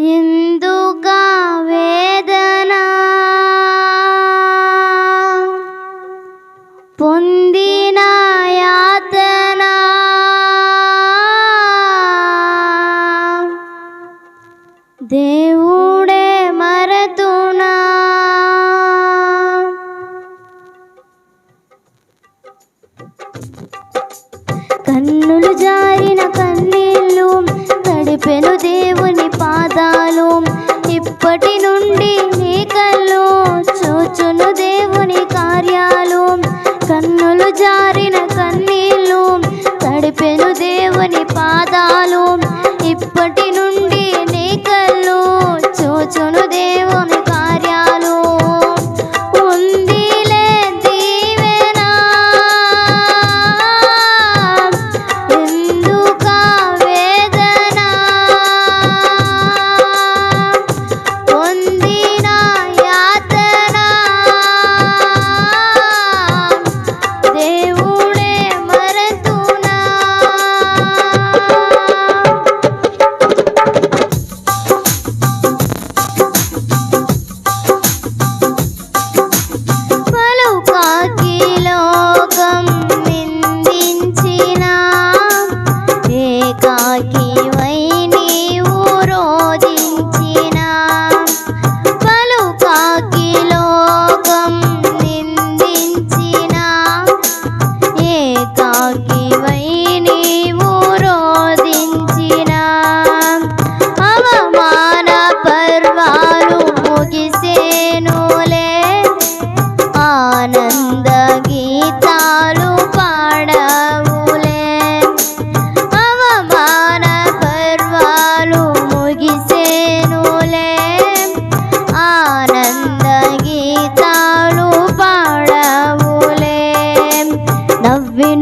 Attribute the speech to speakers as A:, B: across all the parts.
A: ఎందుక వేదన? పొందిన యాతన? దేవుడే మరతునా? కన్నులు జారిన కన్నీళ్ళు తడిపెను దేవుడు? పాదాలు ఇప్పటి నుండి నీ కళ్ళు చూచును దేవుని కార్యాలు. కన్నులు జారిన కన్నీళ్ళు తడిపెను దేవుని పాత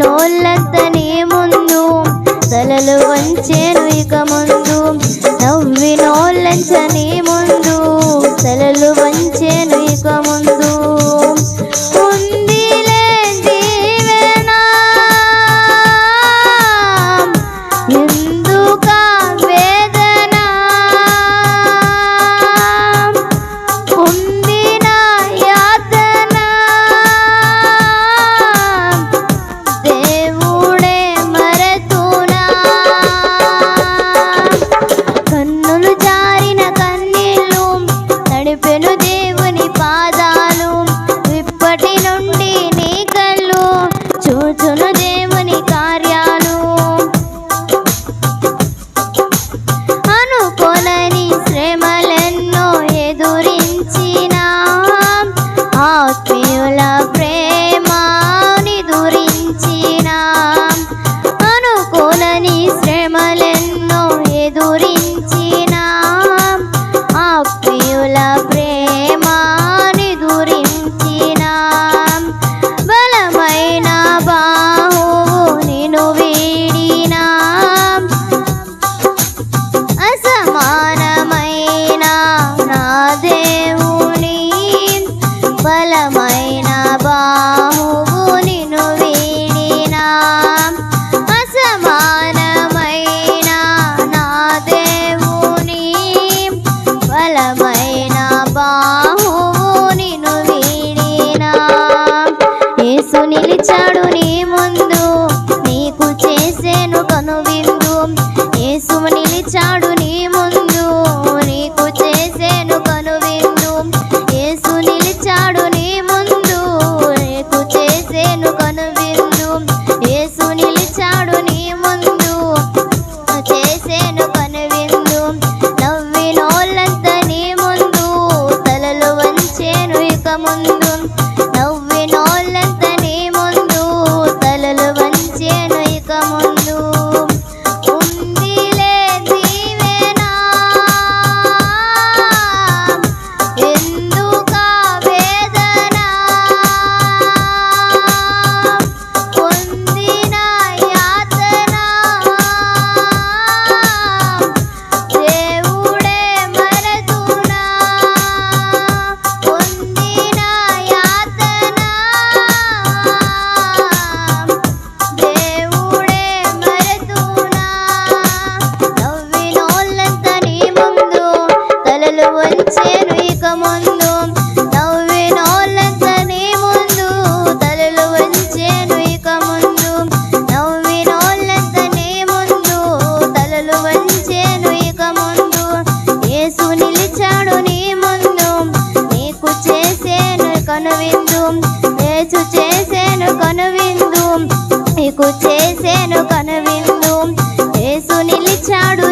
A: నోళ్ళ కదిలిచ్చాడు నీ నీకు చేసేను కనువిందు. యేసు నిలిచాడు